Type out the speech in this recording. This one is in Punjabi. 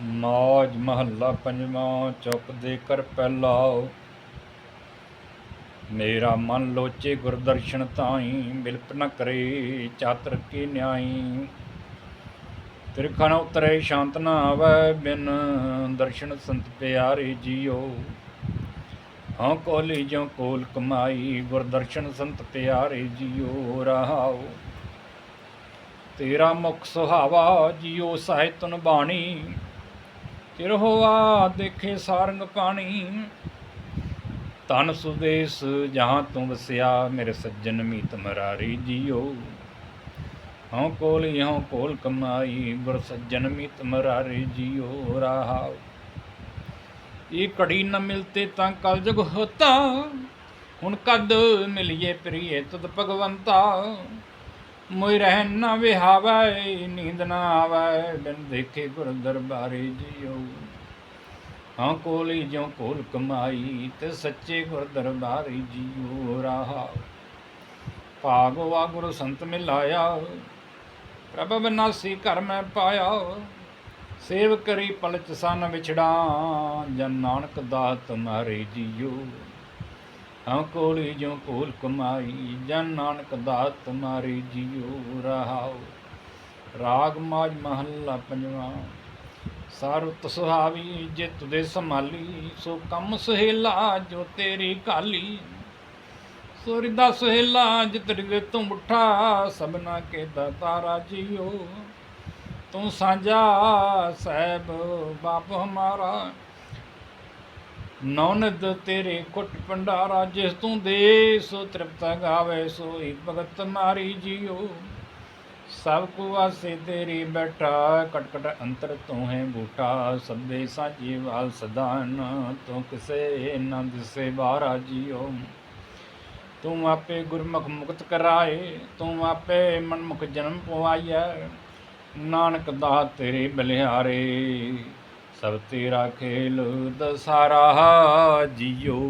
ਮੌਜ ਮਹੱਲਾ ਪੰਜਵਾਂ ਚੁੱਪ ਦੇ ਕਰ ਪਹਿਲਾਓ ਮੇਰਾ ਮਨ ਲੋਚੇ ਗੁਰਦਰਸ਼ਨ ਤਾਈ ਬਿਲਪ ਨ ਕਰੇ ਚਾਤਰ ਕੀ ਨਿਆਈ। ਤਿਰਖਣ ਉਤਰੇ ਸ਼ਾਂਤ ਨਾ ਆਵੈ, ਬਿਨ ਦਰਸ਼ਨ ਸੰਤ ਪਿਆਰੇ ਜੀਓ। ਹਾਂ ਕੋਲੀ ਜੋ ਕੋਲ ਕਮਾਈ, ਗੁਰਦਰਸ਼ਨ ਸੰਤ ਪਿਆਰੇ ਜੀਓ, ਰਹਾਓ। ਤੇਰਾ ਮੁਖ ਸੁਹਾਵਾ ਜੀਓ ਸਾਹਿਤਨ ਬਾਣੀ ਤਿਰ ਹੋਆ ਦੇਖੇ ਸਾਰੰਗ ਪਾਣੀ ਤਨ ਸੁਦੇਸ ਜਹਾਂ ਤੂੰ ਵਸਿਆ, ਮੇਰੇ ਸੱਜਣ ਮੀਤ ਮਰਾਰੀ ਜੀਓ। ਹਉ ਕੋਲੀ ਹਉ ਕੋਲ ਕਮਾਈ ਗੁਰ ਸੱਜਣ ਮੀਤ ਮਰਾਰੀ ਜੀਓ ਰਹਾਉ ਇਹ ਘੜੀ ਨ ਮਿਲਤੇ ਤਾਂ ਕਲ ਜਗ ਹੋਤਾ, ਹੁਣ ਕਦ ਮਿਲਿਏ ਪ੍ਰੀਏ ਤਦ ਭਗਵੰਤਾ। ਮੋਇ ਰਹਿ ਨ ਵਿਹਾਵੈ, ਨੀਂਦ ਨ ਆਵੈ, ਬਿਨ ਦੇਖੇ ਗੁਰ ਦਰਬਾਰੇ ਜੀਓ। ਹਾਂ ਕੋਲੀ ਜਿਉ ਕੋਲ ਕਮਾਈ ਤੇ ਸੱਚੇ ਗੁਰ ਦਰਬਾਰੇ ਜੀਓ ਰਹਾ। ਭਾਗਵਾ ਗੁਰ ਸੰਤ ਮਿਲਾਇਆ, ਪ੍ਰਭ ਬਨਾਸੀ ਘਰ ਮੈਂ ਪਾਇਆ। ਸੇਵ ਕਰੀ ਪਲਚ ਸਨ ਵਿਛੜਾ, ਜਨ ਨਾਨਕ ਦਾਤ ਤੁਮਾਰੇ ਜੀਓ। ਹਾਂ ਕੋਲੀ ਜੋ ਕੋਲ ਕਮਾਈ, ਜਨ ਨਾਨਕ ਦਾਤ ਤੁਮਾਰੇ ਜੀਓ ਰਹਾਓ ਰਾਗ ਮਾਜ ਮਹੱਲਾ ਪੰਜਵਾਂ, ਸਾਰੁਤ ਸੁਹਾਵੀ ਜੇ ਤੁਦੇ ਸੰਭਾਲੀ, ਸੋ ਕੰਮ ਸੁਹੇਲਾ ਜੋ ਤੇਰੀ ਕਾਲੀ। ਸੋਰੀ ਦਾ ਸੁਹੇਲਾ ਜਿਤ ਰਿਗੇ ਤੂੰ ਮੁੱਠਾ ਸਭਨਾ ਕੇ ਦਾਤਾਰਾ ਜੀਓ ਤੂੰ ਸਾਂਝਾ, ਸਹਿਬ, ਬਾਪ ਹਮਾਰਾ ਨੌਨਦ ਤੇਰੇ ਕੁੱਟ ਭੰਡਾਰਾ, ਜਿਸ ਤੂੰ ਦੇ, ਸੋ ਤ੍ਰਿਪਤਾ ਗਾਵੇ, ਸੋਈ ਭਗਤ ਮਾਰੀ ਜੀਓ। ਸਭ ਕੋ ਵਾਸੇ ਤੇਰੀ ਬੈਠਾ, ਕਟਕਟ ਅੰਤਰ ਤੂੰ ਹੈ ਬੂਟਾ ਸਭੇ ਸਾਜੀ ਵਾਲ ਸਦਾਨ, ਤੂੰ ਕਿਸੇ ਨਾ ਸੇ ਬਾਰਾ ਜੀਓ। ਤੂੰ ਆਪੇ ਗੁਰਮੁਖ ਮੁਕਤ ਕਰਾਏ, ਤੂੰ ਆਪੇ ਮਨਮੁਖ ਜਨਮ ਪਵਾਈਐ। ਨਾਨਕ ਦਾ ਤੇਰੇ ਬਲਿਹਾਰੇ ਸਭ ਤੇਰਾ ਖੇਲ ਦਸਾਰਾ ਜੀਓ।